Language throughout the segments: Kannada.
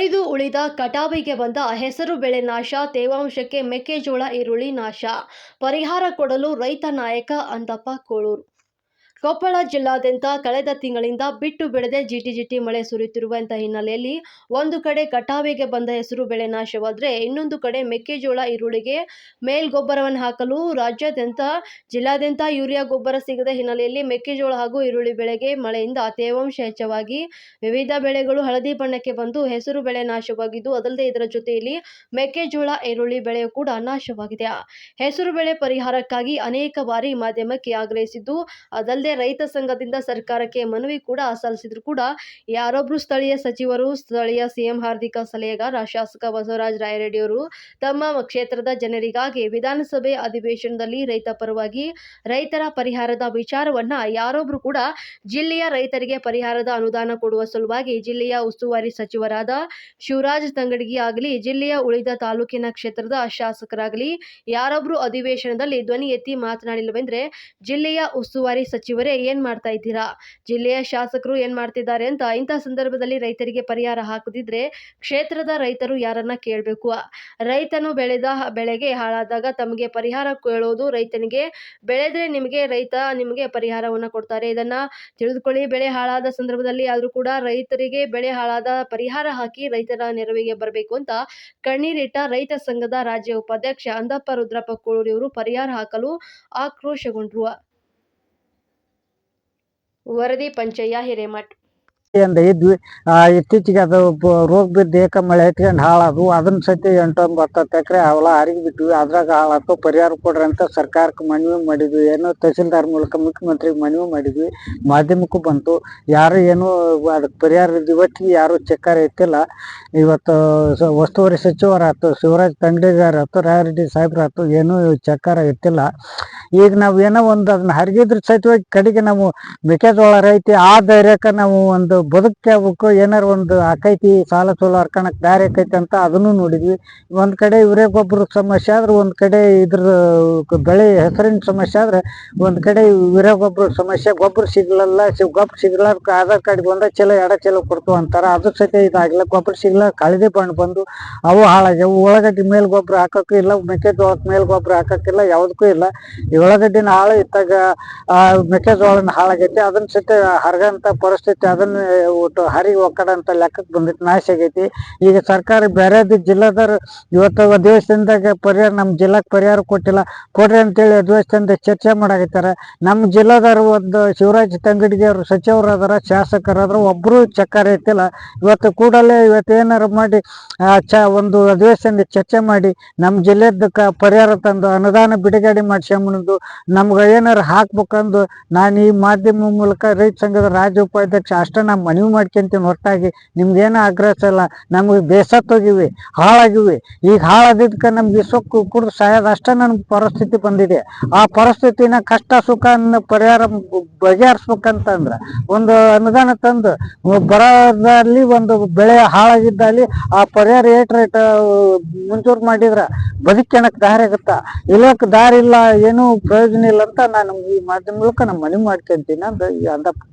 ಅಳಿದು ಉಳಿದ ಕಟಾವಿಗೆ ಬಂದ ಹೆಸರು ಬೆಳೆ ನಾಶ, ತೇವಾಂಶಕ್ಕೆ ಮೆಕ್ಕೆಜೋಳ ಈರುಳ್ಳಿ ನಾಶ. ಪರಿಹಾರ ಕೊಡಲು ರೈತ ನಾಯಕ ಅಂದಪ್ಪ ಕೋಳೂರು ಕೊಪ್ಪಳ ಜಿಲ್ಲಾದ್ಯಂತ ಕಳೆದ ತಿಂಗಳಿಂದ ಬಿಟ್ಟು ಬಿಡದೆ ಜಿಟಿ ಜಿಟಿ ಮಳೆ ಸುರಿಯುತ್ತಿರುವಂತಹ ಹಿನ್ನೆಲೆಯಲ್ಲಿ ಒಂದು ಕಡೆ ಕಟಾವಿಗೆ ಬಂದ ಹೆಸರು ಬೆಳೆ ನಾಶವಾದರೆ ಇನ್ನೊಂದು ಕಡೆ ಮೆಕ್ಕೆಜೋಳ ಈರುಳ್ಳಿಗೆ ಮೇಲ್ಗೊಬ್ಬರವನ್ನು ಹಾಕಲು ರಾಜ್ಯಾದ್ಯಂತ ಜಿಲ್ಲಾದ್ಯಂತ ಯೂರಿಯಾ ಗೊಬ್ಬರ ಸಿಗದ ಹಿನ್ನೆಲೆಯಲ್ಲಿ ಮೆಕ್ಕೆಜೋಳ ಹಾಗೂ ಈರುಳ್ಳಿ ಬೆಳೆಗೆ ಮಳೆಯಿಂದ ತೇವಾಂಶ ಹೆಚ್ಚವಾಗಿ ವಿವಿಧ ಬೆಳೆಗಳು ಹಳದಿ ಬಣ್ಣಕ್ಕೆ ಬಂದು ಹೆಸರು ಬೆಳೆ ನಾಶವಾಗಿದ್ದು, ಅದಲ್ಲದೆ ಇದರ ಜೊತೆಯಲ್ಲಿ ಮೆಕ್ಕೆಜೋಳ ಈರುಳ್ಳಿ ಬೆಳೆಯೂ ಕೂಡ ನಾಶವಾಗಿದೆ. ಹೆಸರು ಬೆಳೆ ಪರಿಹಾರಕ್ಕಾಗಿ ಅನೇಕ ಬಾರಿ ಮಾಧ್ಯಮಕ್ಕೆ ಆಗ್ರಹಿಸಿದ್ದು, ಅದಲ್ಲದೆ ರೈತ ಸಂಘದಿಂದ ಸರ್ಕಾರಕ್ಕೆ ಮನವಿ ಕೂಡ ಸಲ್ಲಿಸಿದ್ರು ಕೂಡ ಯಾರೊಬ್ರು ಸ್ಥಳೀಯ ಸಚಿವರು, ಸ್ಥಳೀಯ ಸಿಎಂ ಹಾರ್ದಿಕ ಸಲಹೆಗಾರ, ಶಾಸಕ ಬಸವರಾಜ ರಾಯರೆಡ್ಡಿಯವರು ತಮ್ಮ ಕ್ಷೇತ್ರದ ಜನರಿಗಾಗಿ ವಿಧಾನಸಭೆ ಅಧಿವೇಶನದಲ್ಲಿ ರೈತ ಪರವಾಗಿ ರೈತರ ಪರಿಹಾರದ ವಿಚಾರವನ್ನ ಯಾರೊಬ್ರು ಕೂಡ ಜಿಲ್ಲೆಯ ರೈತರಿಗೆ ಪರಿಹಾರದ ಅನುದಾನ ಕೊಡುವ ಸಲುವಾಗಿ ಜಿಲ್ಲೆಯ ಉಸ್ತುವಾರಿ ಸಚಿವರಾದ ಶಿವರಾಜ್ ತಂಗಡಗಿ ಆಗಲಿ, ಜಿಲ್ಲೆಯ ಉಳಿದ ತಾಲೂಕಿನ ಕ್ಷೇತ್ರದ ಶಾಸಕರಾಗಲಿ, ಯಾರೊಬ್ರು ಅಧಿವೇಶನದಲ್ಲಿ ಧ್ವನಿ ಎತ್ತಿ ಮಾತನಾಡಿಲ್ಲವೆಂದ್ರೆ ಜಿಲ್ಲೆಯ ಉಸ್ತುವಾರಿ ಸಚಿವರೇ ಏನ್ ಮಾಡ್ತಾ ಇದ್ದೀರಾ? ಜಿಲ್ಲೆಯ ಶಾಸಕರು ಏನ್ ಮಾಡ್ತಿದ್ದಾರೆ ಅಂತ ಇಂಥ ಸಂದರ್ಭದಲ್ಲಿ ರೈತರಿಗೆ ಪರಿಹಾರ ಹಾಕದಿದ್ರೆ ಕ್ಷೇತ್ರದ ರೈತರು ಯಾರನ್ನ ಕೇಳಬೇಕು? ರೈತನು ಬೆಳೆದ ಬೆಳೆಗೆ ಹಾಳಾದಾಗ ತಮಗೆ ಪರಿಹಾರ ಕೇಳೋದು ರೈತನಿಗೆ, ಬೆಳೆದ್ರೆ ನಿಮಗೆ ರೈತ ನಿಮಗೆ ಪರಿಹಾರವನ್ನು ಕೊಡ್ತಾರೆ. ಇದನ್ನ ತಿಳಿದುಕೊಳ್ಳಿ. ಬೆಳೆ ಹಾಳಾದ ಸಂದರ್ಭದಲ್ಲಿ ಆದರೂ ಕೂಡ ರೈತರಿಗೆ ಬೆಳೆ ಹಾಳಾದ ಪರಿಹಾರ ಹಾಕಿ ರೈತರ ನೆರವಿಗೆ ಬರಬೇಕು ಅಂತ ಕಣ್ಣೀರಿಟ್ಟ ರೈತ ಸಂಘದ ರಾಜ್ಯ ಉಪಾಧ್ಯಕ್ಷ ಅಂದಪ್ಪ ರುದ್ರಪ್ಪ ಕೋಳೂರಿಯವರು ಪರಿಹಾರ ಹಾಕಲು ಆಕ್ರೋಶಗೊಂಡ್ರು. वरदी पंच या हिरेमठ ಅಂತ ಇದ್ವಿ. ಆ, ಇತ್ತೀಚೆಗೆ ಅದು ರೋಗ ಬಿದ್ದು ಏಕ ಮಳೆ ಎತ್ಕೊಂಡು ಹಾಳಾದ್ವು ಅದನ್ನ ಸತಿ ಎಂಟೊಂಬತ್ತು ಹತ್ತು ಎಕರೆ ಅವಲ ಹರಿಗೆ ಬಿಟ್ವಿ ಅದ್ರಾಗ ಹಾಳಾತು ಪರಿಹಾರ ಕೊಡ್ರಿ ಅಂತ ಸರ್ಕಾರಕ್ಕೆ ಮನವಿ ಮಾಡಿದ್ವಿ. ಏನೋ ತಹಸೀಲ್ದಾರ್ ಮೂಲಕ ಮುಖ್ಯಮಂತ್ರಿಗೆ ಮನವಿ ಮಾಡಿದ್ವಿ. ಮಾಧ್ಯಮಕ್ಕೂ ಬಂತು. ಯಾರು ಏನು ಅದಕ್ಕೆ ಪರಿಹಾರ ಇವತ್ತಿಗೆ ಯಾರು ಚಕ್ಕರ ಎತ್ತಿಲ್ಲ ಇವತ್ತು ಉಸ್ತುವಾರಿ ಸಚಿವರಾಯ್ತು ಶಿವರಾಜ್ ತಂಗಡಿಗಾರ ಆಯ್ತು ರಾಯರೆಡ್ಡಿ ಸಾಹೇಬ್ರಾಯ್ತು ಏನೂ ಚಕ್ಕಾರ ಎತ್ತಿಲ್ಲ ಈಗ ನಾವು ಏನೋ ಒಂದು ಅದನ್ನ ಹರಿಗಿದ್ರ ಸಹಿತವಾಗಿ ಕಡೆಗೆ ನಾವು ಮೆಕ್ಕೆಜೋಳ ರೈತಿ ಆ ಧೈರ್ಯಕ್ಕೆ ನಾವು ಒಂದು ಬದುಕಕ್ಕೆ ಆಗ್ಬೇಕು ಏನಾರ ಒಂದು ಆಕೈತಿ, ಸಾಲ ಸೋಲ ಹರ್ಕಣಕ್ ದಾರಿ ಆಕೈತಿ ಅಂತ ಅದನ್ನು ನೋಡಿದ್ವಿ. ಒಂದ್ ಕಡೆ ಇವರೇ ಗೊಬ್ಬರ ಸಮಸ್ಯೆ ಆದ್ರೆ, ಒಂದ್ ಕಡೆ ಇದ್ರ ಬೆಳೆ ಹೆಸರಿನ ಸಮಸ್ಯೆ ಆದ್ರೆ, ಒಂದ್ ಕಡೆ ಇವರೇ ಗೊಬ್ಬರ ಸಮಸ್ಯೆ, ಗೊಬ್ಬರ ಸಿಗ್ಲಲ್ಲ ಗೊಬ್ಬರ ಸಿಗ್ಲಾರ್ದ ಆಧಾರ್ ಕಾರ್ಡ್ ಬಂದ ಚಲೋ, ಎಡ ಚಲೋ ಕೊಡ್ತು ಅಂತಾರ. ಅದ್ರ ಸಹಿತ ಇದಾಗಿಲ್ಲ ಗೊಬ್ಬರ ಸಿಗ್ಲ, ಕಳದೆ ಬಣ್ಣ ಬಂದು, ಅವು ಹಾಳಾಗ್ಯಾವು. ಉಳ್ಳಾಗಡ್ಡಿ ಮೇಲ್ ಗೊಬ್ಬರ ಹಾಕಕ್ಕೂ ಇಲ್ಲ ಮೆಕ್ಕೆಜೋಳಕ್ಕೆ ಮೇಲ್ ಗೊಬ್ಬರ ಹಾಕಕ್ಕಿಲ್ಲ, ಯಾವುದಕ್ಕೂ ಇಲ್ಲ. ಉಳ್ಳಾಗಡ್ಡಿನ ಹಾಳು ಇತ್ತಾಗ ಮೆಕ್ಕೆಜೋಳನ ಹಾಳಾಗೈತಿ. ಅದನ್ನ ಸಹಿತ ಹರಗಂತ ಪರಿಸ್ಥಿತಿ, ಅದನ್ನ ಒಟ್ಟು ಹರಿ ಒಕ್ಕಡಂತ ಲೆಕ್ಕಕ್ಕೆ ಬಂದಿತ್ತು, ನಾಶ ಆಗೈತಿ. ಈಗ ಸರ್ಕಾರ ಬೇರೆದು ಜಿಲ್ಲಾದವ್ರು ಇವತ್ತು ಅಧಿವೇಶನದಾಗ ಪರಿಹಾರ ನಮ್ಮ ಜಿಲ್ಲಾಕ್ ಪರಿಹಾರ ಕೊಟ್ಟಿಲ್ಲ. ಕೊಡ್ರಿ ಅಂತೇಳಿ ಅಧಿವೇಶನದ ಚರ್ಚೆ ಮಾಡಾಕತ್ತಾರ. ನಮ್ಮ ಜಿಲ್ಲಾದವ್ರು ಒಂದು ಶಿವರಾಜ್ ತಂಗಡಿಗೆ ಅವರು ಸಚಿವರು ಅದಾರ ಶಾಸಕರು ಅದಾರ ಒಬ್ರು ಚಕ್ಕಾರ ಐತಿಲ್ಲ ಇವತ್ತು ಕೂಡಲೇ ಇವತ್ತು ಏನಾರು ಮಾಡಿ ಚ, ಒಂದು ಅಧಿವೇಶನದ ಚರ್ಚೆ ಮಾಡಿ ನಮ್ಮ ಜಿಲ್ಲೆದ ಪರಿಹಾರ ತಂದು, ಅನುದಾನ ಬಿಡುಗಡೆ ಮಾಡಿಸ್ಕೊಂಬಂದು ನಮ್ಗೆ ಏನಾರು ಹಾಕ್ಬೇಕಂದು ನಾನು ಈ ಮಾಧ್ಯಮ ಮೂಲಕ ರೈತ ಸಂಘದ ರಾಜ್ಯ ಉಪಾಧ್ಯಕ್ಷ ಅಷ್ಟೇ ನಾ ಮನವಿ ಮಾಡ್ಕೊಂತೀನಿ ಹೊರತಾಗಿ ನಿಮ್ಗೇನು ಆಗ್ರಹಿಸಲ್ಲ, ನಮ್ಗೆ ಬೇಸತ್ತೋಗಿವಿ ಹಾಳಾಗಿವಿ. ಈಗ ಹಾಳಾದಿದ್ದಕ್ಕೆ ನಮ್ಗೆ ಸೊಕ್ಕು, ಕುಡಿದು ಸಾಯೋದು ಅಷ್ಟೇ ನನಗೆ ಪರಿಸ್ಥಿತಿ ಬಂದಿದೆ. ಆ ಪರಿಸ್ಥಿತಿನ ಕಷ್ಟ, ಸುಖ ಪರಿಹಾರ ಬಗೆಹರಿಸ್ಬೇಕಂತಂದ್ರೆ ಒಂದು ಅನುದಾನ ತಂದು ಬರೋದಲ್ಲಿ ಒಂದು ಬೆಳೆ ಹಾಳಾಗಿದ್ದಲ್ಲಿ ಆ ಪರಿಹಾರ ಏಟ್ ರೇಟ್ ಮುಂಚೂರು ಮಾಡಿದ್ರ ಬದುಕ್ಯಣಕ್ ದಾರಿ ಆಗುತ್ತಾ? ಇಲ್ಲಕ್ಕೆ ದಾರಿ ಇಲ್ಲ, ಏನೂ ಪ್ರಯೋಜನ ಇಲ್ಲ ಅಂತ ನಾನು ಈ ಮಾಧ್ಯಮ ಮೂಲಕ ನಮ್ಮ ಮನವಿ ಮಾಡ್ಕೊಂತೀನಿ ಅಂತ ಈ ಅಂದಪ್ಪ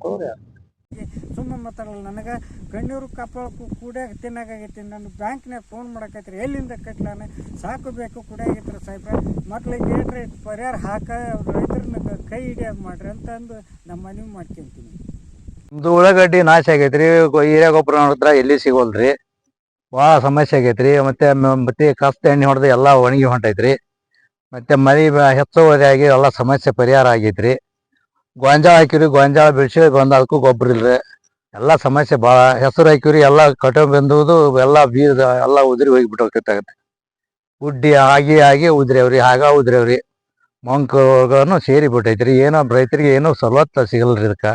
ಕೋರಿ ಸುಮ್ಮನೆ ಮಾತಾಡಲ್ಲ ನನಗೆ ಕಣ್ಣೀರು ಕಾಪಾಡಕ್ಕೂ ಕೂಡ ತಿನ್ನಾಗೈತಿ ನಾನು ಬ್ಯಾಂಕ್ನಾಗ ಫೋನ್ ಮಾಡಕೈತ್ರಿ. ಎಲ್ಲಿಂದ ಕಟ್ಲಾನ ಸಾಕು ಬೇಕು ಕುಡಿಯಾಗೈತ್ರಿ ಸಾಹೇಬ್ರ. ಮಕ್ಳಿಗೆ ಹೇಳ್ರಿ, ಪರಿಹಾರ ಹಾಕ ರೈತರನ್ನ ಕೈ ಹಿಡಿಯೋದು ಮಾಡ್ರಿ ಅಂತಂದು ನಮ್ಮ ಮನವಿ ಮಾಡ್ಕೊಂತೀನಿ. ನಮ್ದು ಉಳ್ಳಾಗಡ್ಡಿ ನಾಶ ಆಗೈತ್ರಿ. ಗೊ- ಹೀರೆ ಗೊಬ್ಬರ ನೋಡಿದ್ರೆ ಎಲ್ಲಿ ಸಿಗೋಲ್ರಿ? ಭಾಳ ಸಮಸ್ಯೆ ಆಗೈತ್ರಿ. ಮತ್ತೆ ಮತ್ತೆ ಕಸ್ತ ಎಣ್ಣೆ ಹೊಡೆದು ಎಲ್ಲ ಒಣಗಿ ಹೊಂಟೈತ್ರಿ. ಮತ್ತೆ ಮರಿ ಹೆಚ್ಚುವರಿ ಆಗಿ ಎಲ್ಲ ಸಮಸ್ಯೆ ಪರಿಹಾರ ಆಗೈತ್ರಿ. ಗೋಂಜಾಳ ಹಾಕಿವ್ರಿ. ಗೋಂಜಾಳ ಬೆಳೆಸಿ ಅದಕ್ಕೂ ಗೊಬ್ಬರ ಇಲ್ರಿ. ಎಲ್ಲಾ ಸಮಸ್ಯೆ ಭಾಳ ಹೆಸರು ಹಾಕಿವ್ರಿ ಎಲ್ಲ ಕಟೋ ಬಂದುವುದು ಎಲ್ಲ ಬೀಜ ಎಲ್ಲ ಉದುರಿ ಹೋಗಿ ಬಿಟ್ಟೋಗ್ತೈತೆ ಉಡ್ಡಿ ಆಗಿ ಆಗಿ ಉದ್ರೇವ್ರಿ ಆಗ ಉದ್ರೇವ್ರಿ ಮಂಕನು ಸೇರಿ ಬಿಟ್ಟೈತ್ರಿ ಏನೋ ರೈತರಿಗೆ ಏನೋ ಸವಲತ್ತು ಸಿಗಲ್ರಿ ಇದಕ್ಕ.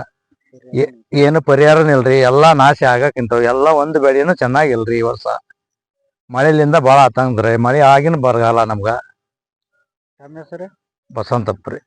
ಏನು ಪರಿಹಾರನೇ ಇಲ್ರಿ ಎಲ್ಲಾ ನಾಶ ಆಗಕ್ಕಿಂತವು ಎಲ್ಲ ಒಂದು ಬೆಳೆನೂ ಚೆನ್ನಾಗಿಲ್ರಿ ಈ ವರ್ಷ. ಮಳೆಲಿಂದ ಭಾಳ ಆತಂದ್ರಿ ಮಳೆ ಆಗಿನ ಬರಗಾಲ ನಮ್ಗೆ. ಬಸವಂತಪ್ಪ ರೀ.